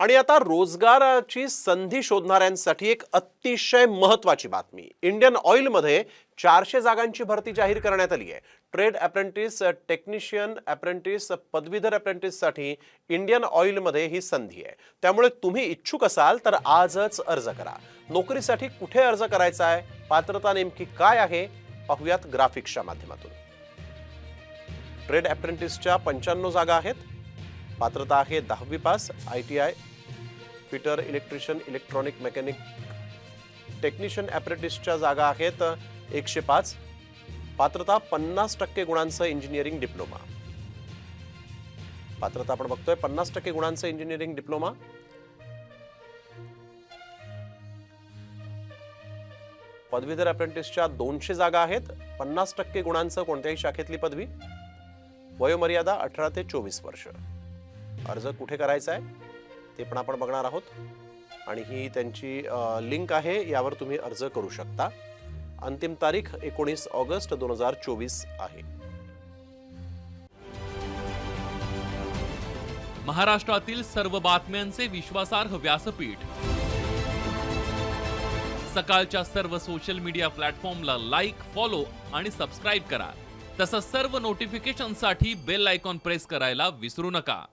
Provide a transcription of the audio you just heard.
आणि आता रोजगाराची संधी शोधणाऱ्यांसाठी एक अतिशय महत्वाची बातमी. इंडियन ऑइलमध्ये चारशे जागांची भरती जाहीर करण्यात आली आहे. ट्रेड अप्रेंटिस टेक्निशियन अप्रेंटिस पदवीधर अप्रेंटिससाठी इंडियन ऑइलमध्ये ही संधी आहे. त्यामुळे तुम्ही इच्छुक असाल तर आजच अर्ज करा. नोकरीसाठी कुठे अर्ज करायचा आहे? पात्रता नेमकी काय आहे? पाहूयात ग्राफिक्सच्या माध्यमातून. ट्रेड अप्रेंटिसच्या पंच्याण्णव जागा आहेत. पात्रता आहे दहावी pass I T I fitter electrician electronic mechanic technician अप्रेंटिसच्या जागा आहेत एकशे पाच. पात्रता पन्नास टक्के गुणांचं इंजिनिअरिंग डिप्लोमा. पात्रता आपण बघतोय पन्नास टक्के गुणांचं इंजिनिअरिंग डिप्लोमा. पदवीधर अप्रेंटिसच्या दोनशे जागा आहेत पन्नास टक्के गुणांचं कोणत्याही शाखेतली पदवी. वयोमर्यादा अठरा ते चोवीस वर्ष. अर्ज कुठे करायचा आहे? ते पण आपण बघणार आहोत. आणि ही त्यांची लिंक आहे यावर तुम्ही अर्ज करू शकता. अंतिम तारीख एकोणीस ऑगस्ट दोन हजार चोवीस आहे. महाराष्ट्रातील सर्व बातम्यांचे विश्वासार्ह व्यासपीठ. सकाळच्या सर्व सोशल मीडिया प्लॅटफॉर्मला लाईक फॉलो आणि सबस्क्राईब करा. तसंच सर्व नोटिफिकेशनसाठी बेल आयकॉन प्रेस करायला विसरू नका.